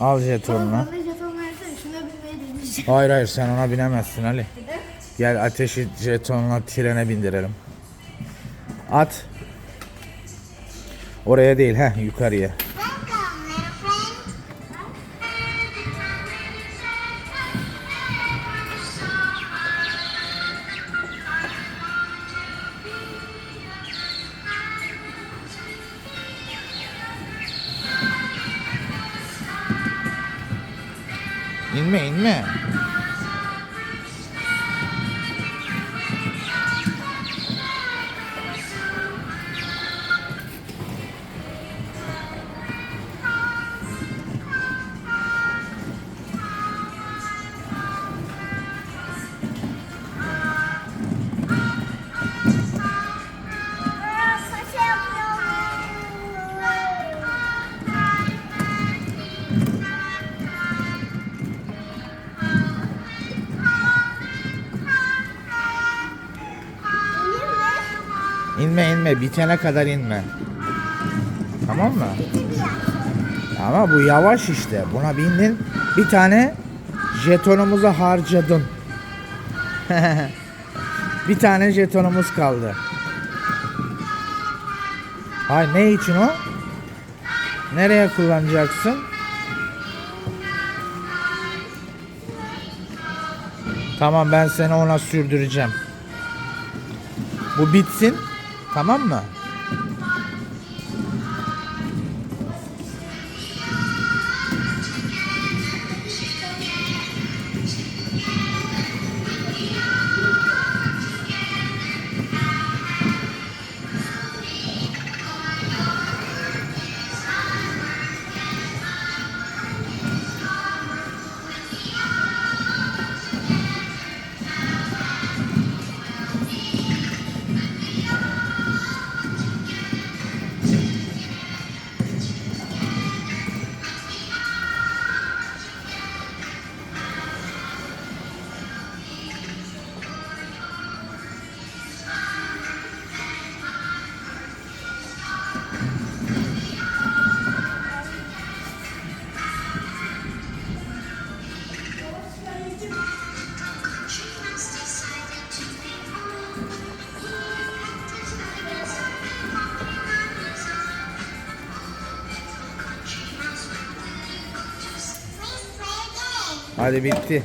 Al jetonunu. Bana jeton versene şuna binmeyi deneyeceğim. Hayır hayır sen ona binemezsin Ali. Gel ateşi jetonla trene bindirelim. At. Oraya değil ha yukarıya. İnme bitene kadar inme. Tamam mı? Ama bu yavaş işte. Buna bindin. Bir tane jetonumuzu harcadın. bir tane jetonumuz kaldı. Hay ne için o? Nereye kullanacaksın? Tamam ben seni ona sürdüreceğim. Bu bitsin. Tamam mı? Hadi bitti.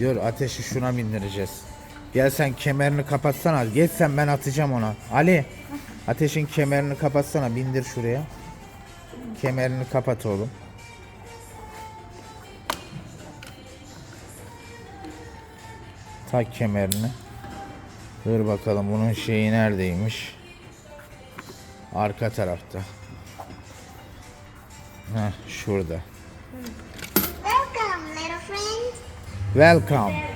Dur ateşi şuna bindireceğiz. Gel sen kemerini kapatsana. Geç sen ben atacağım ona. Ali ateşin kemerini kapatsana. Bindir şuraya. Kemerini kapat oğlum. Tak kemerini. Dur bakalım bunun şeyi neredeymiş. Arka tarafta. Heh, şurada. Welcome.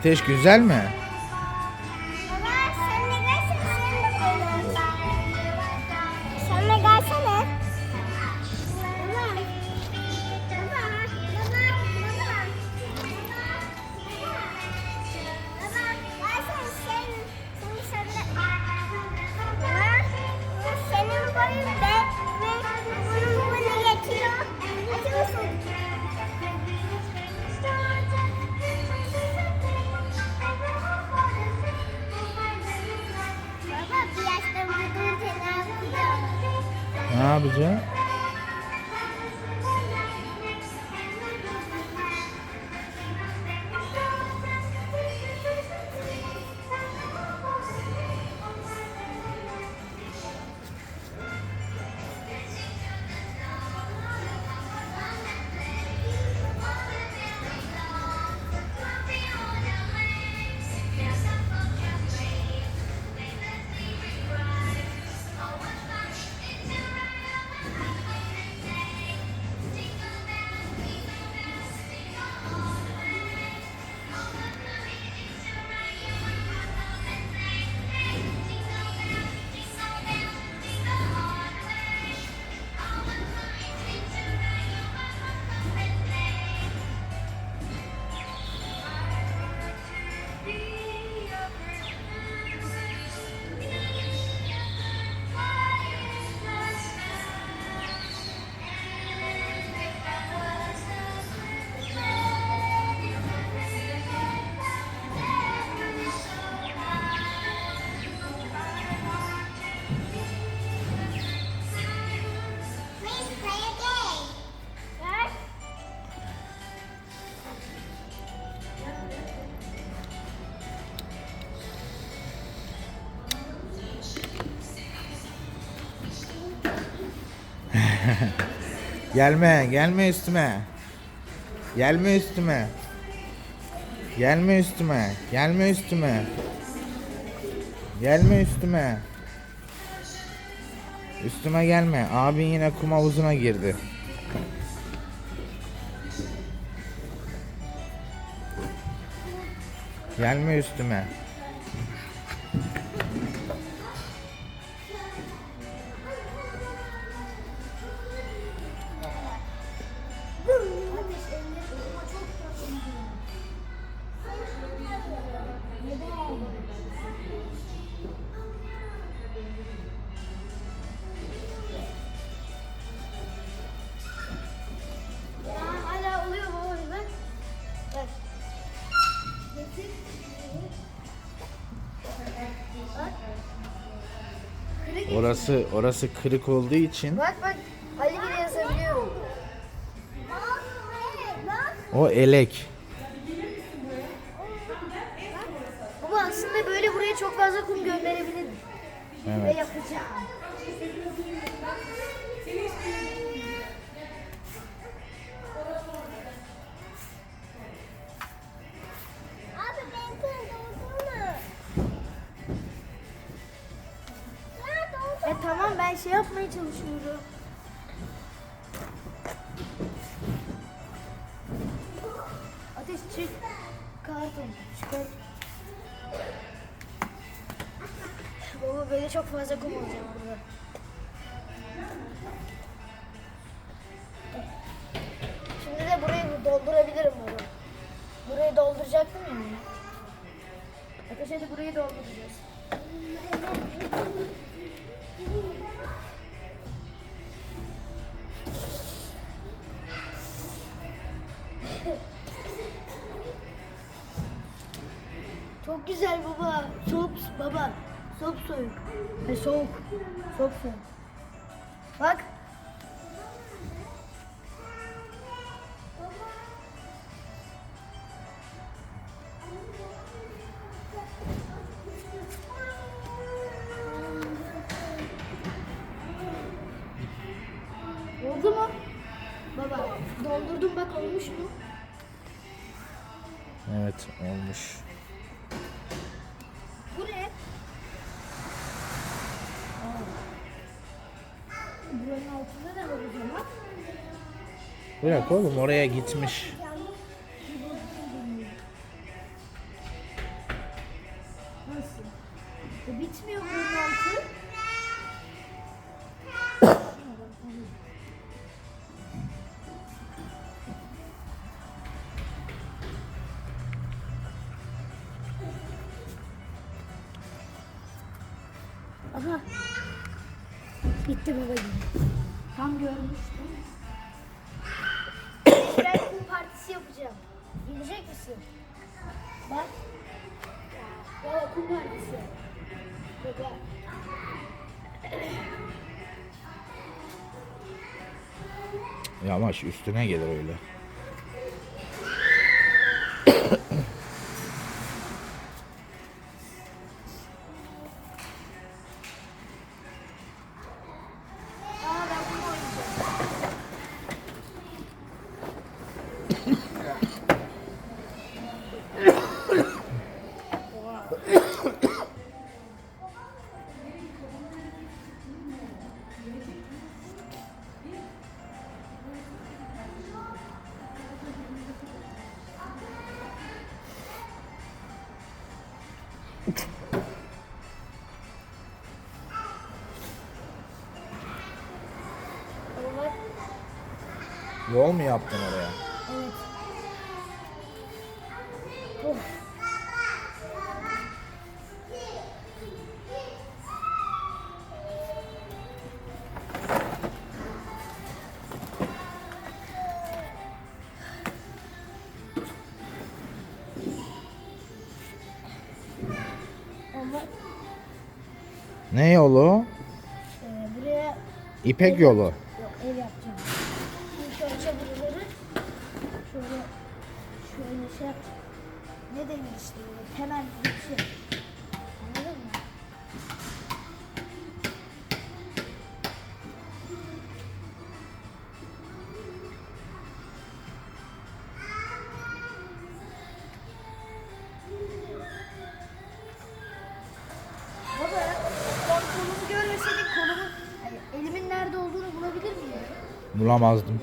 Ateş güzel mi? Gelme, gelme üstüme. Gelme üstüme. Gelme üstüme. Gelme üstüme. Gelme üstüme. Üstüme gelme. Abin yine kum havuzuna girdi. Gelme üstüme. Orası orası kırık olduğu için Bak bak. Ali bile yazabiliyor. O elek. Baba aslında böyle buraya çok fazla kum gönderebilirim. Ve Evet. yapacağım. Şey yapmaya çalışıyorum. Ateş çık. Kartın çıkar. Baba böyle çok fazla kum olacak burada. Şimdi de burayı doldurabilirim baba. Burayı dolduracaktım ya. Ateş hadi burayı dolduracağız. Çok güzel baba. Soğuk baba. Soğuk soğuk. E, soğuk. Soğuk soğuk. Bak. Oldu mu? Baba doldurdum bak olmuş mu? Evet olmuş. Bırak oğlum oraya gitmiş. E. Aha. Bitti babacığım. Tam görmüştüm. partisi yapacağım. Gelecek misin? Bak. Ya okul mühendisi. Baba. Yamaç üstüne gelir öyle. Yol mu yaptın oraya? Evet. Ama Ne yolu? e, buraya İpek yolu. Yok ev yapacağım. Şey. Ne denir işte böyle temel bir şey. Anladın mı? Kolumu görmeseydik kolumu, elimin nerede olduğunu bulabilir miyim? Bulamazdım.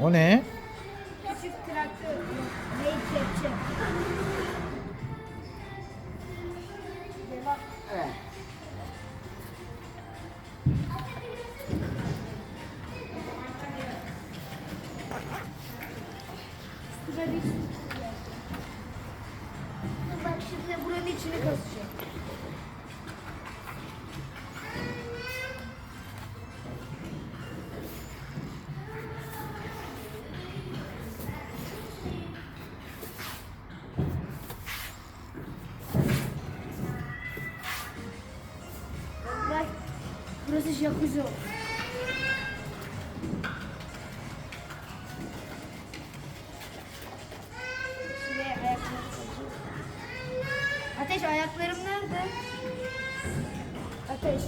O ne? Ateş ayaklarım nerede? Ateş.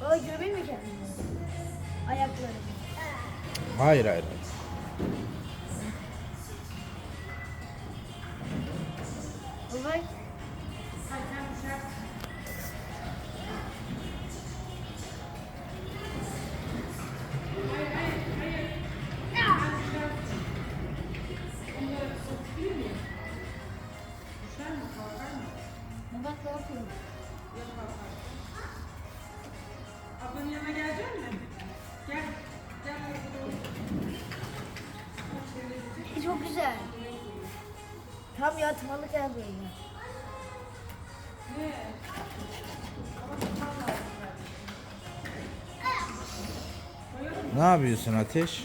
Baba gömeyim mi kendimi? Ayaklarım. Hayır hayır. Tam yatmalık ev böyle. Ne yapıyorsun Ateş?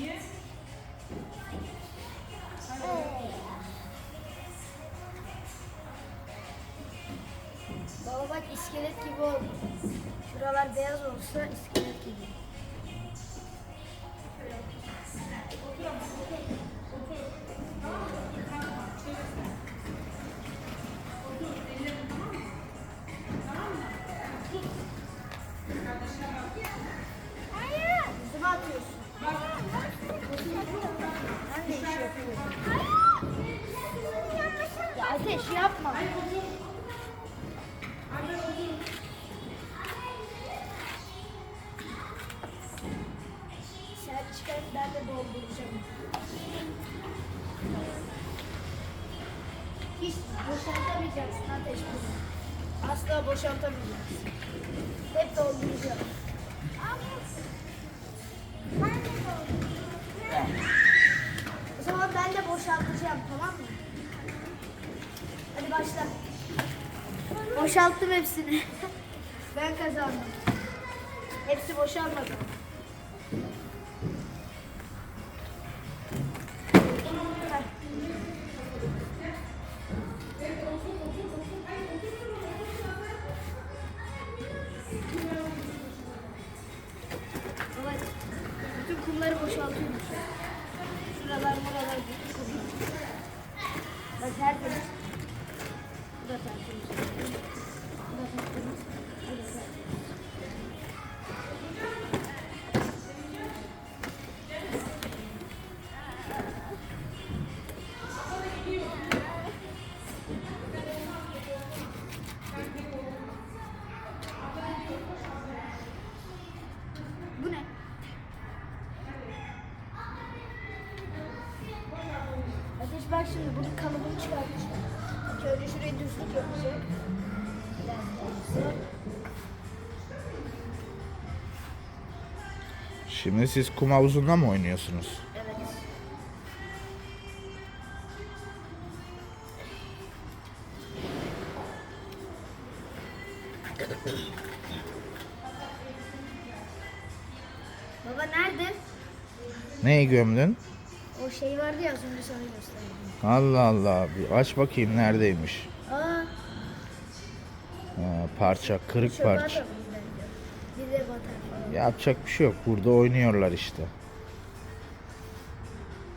Hepsini. Bak şimdi bunun kalıbını çıkartacağım. Şöyle şuraya düzlük. Şimdi siz kum havuzunda mı oynuyorsunuz? Evet. Baba nerede? Neyi gömdün? O şey vardı ya az önce sana gösterdim. Allah Allah. Bir aç bakayım neredeymiş. Aa, parça, kırık çöpe parça. Yapacak bir şey yok. Burada oynuyorlar işte.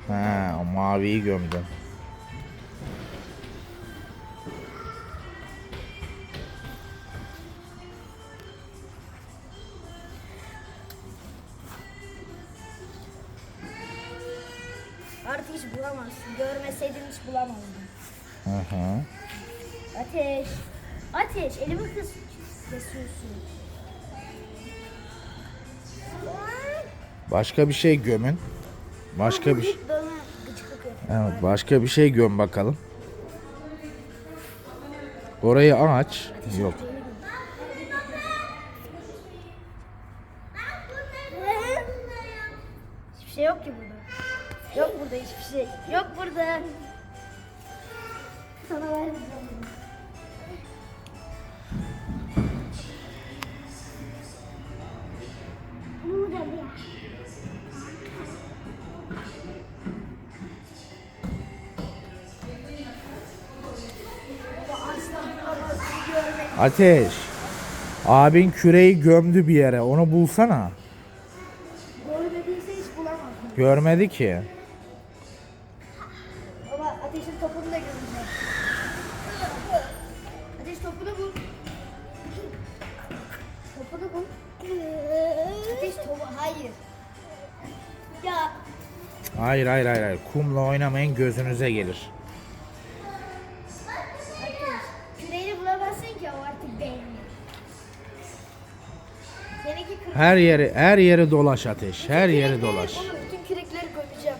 Ha, o maviyi gömdüm. Hı. Ateş. Ateş. Elimi kıs kesiyorsun. Başka bir şey gömün. Başka bir şey. Evet, başka bir şey göm bakalım. Orayı aç. Yok. Hiçbir şey yok ki burada. Yok burada hiçbir şey. Yok burada. Sana. Burada bir. Görmek. Ateş. Abin küreyi gömdü bir yere. Onu bulsana. Görmediyse hiç bulamazdın. Görmedi ki. Hayır hayır hayır. hayır. Kumla oynamayın gözünüze gelir. Küreğini bulamazsın ki o artık benim. Her yeri her yeri dolaş ateş. Her yeri dolaş. Oğlum bütün kürekleri gömeceğim.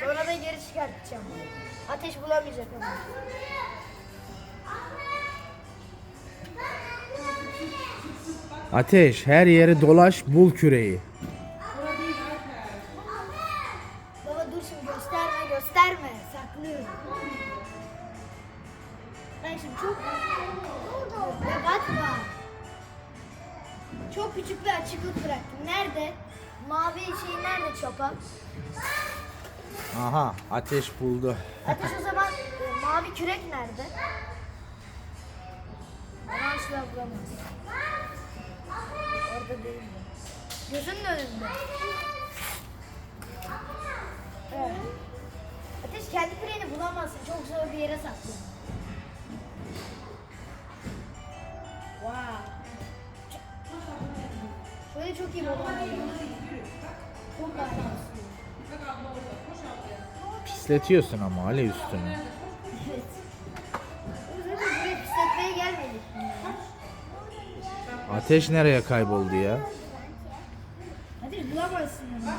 Sonra da geri çıkartacağım. Ateş bulamayacak ama. Ateş her yeri dolaş bul küreyi. Mavi şey nerede çopa? Aha ateş buldu. Ateş o zaman e, mavi kürek nerede? Onu asla bulamaz. Orada değil mi? Gözünün önünde. Evet. Ateş kendi küreğini bulamazsın. Çok zor bir yere saklıyor. Wow. Şöyle çok iyi bulamaz. Pisletiyorsun ama Ali üstünü. Ateş nereye kayboldu ya? Hadi bulamazsın onu.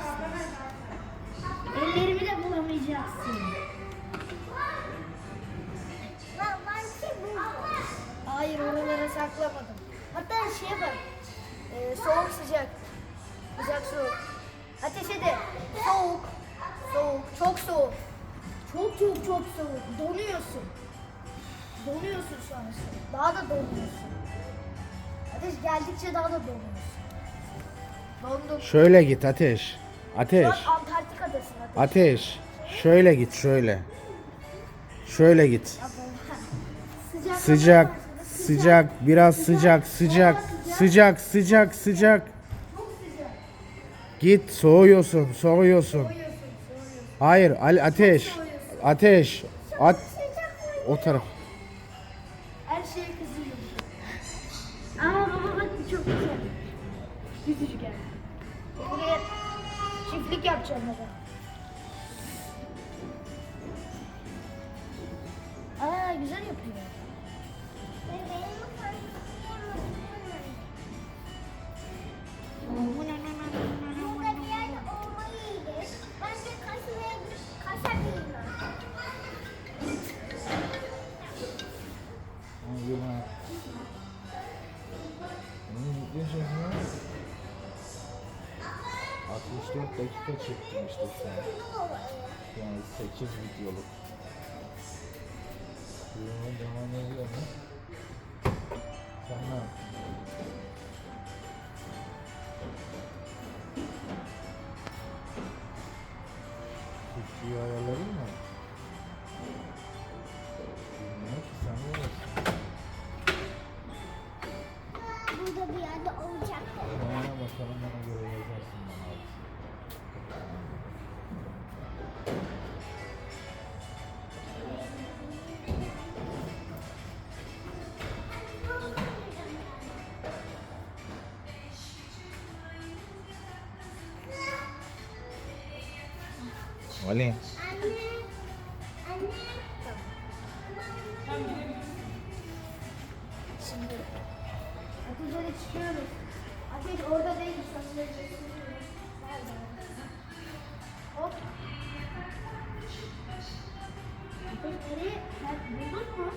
Ellerimi de bulamayacaksın. Hayır oralara saklamadım. Hatta şeye bak. Ee, soğuk sıcak. Sıcak soğuk. Ateşe de soğuk. Soğuk. Çok soğuk. Çok çok çok soğuk. Donuyorsun. Donuyorsun şu an. Daha da donuyorsun. Ateş geldikçe daha da donuyorsun. Dondum. Şöyle git ateş. Ateş. Şu an Antarktika'dasın Ateş. Ateş. Şöyle git şöyle. Şöyle git. Sıcak. Sıcak. Sıcak. Biraz sıcak. Sıcak. Sıcak. Sıcak. Sıcak. Sıcak. Git soğuyorsun, soğuyorsun. Hayır, al ateş. Ateş. At o taraf. 64 dakika çektim işte sen. Yani 8 videoluk. Yoluna devam ediyor mu? Sen ne yaptın? Vali. Ateş orada değil sanırım. Hop. Ateş nereye? Buldun mu?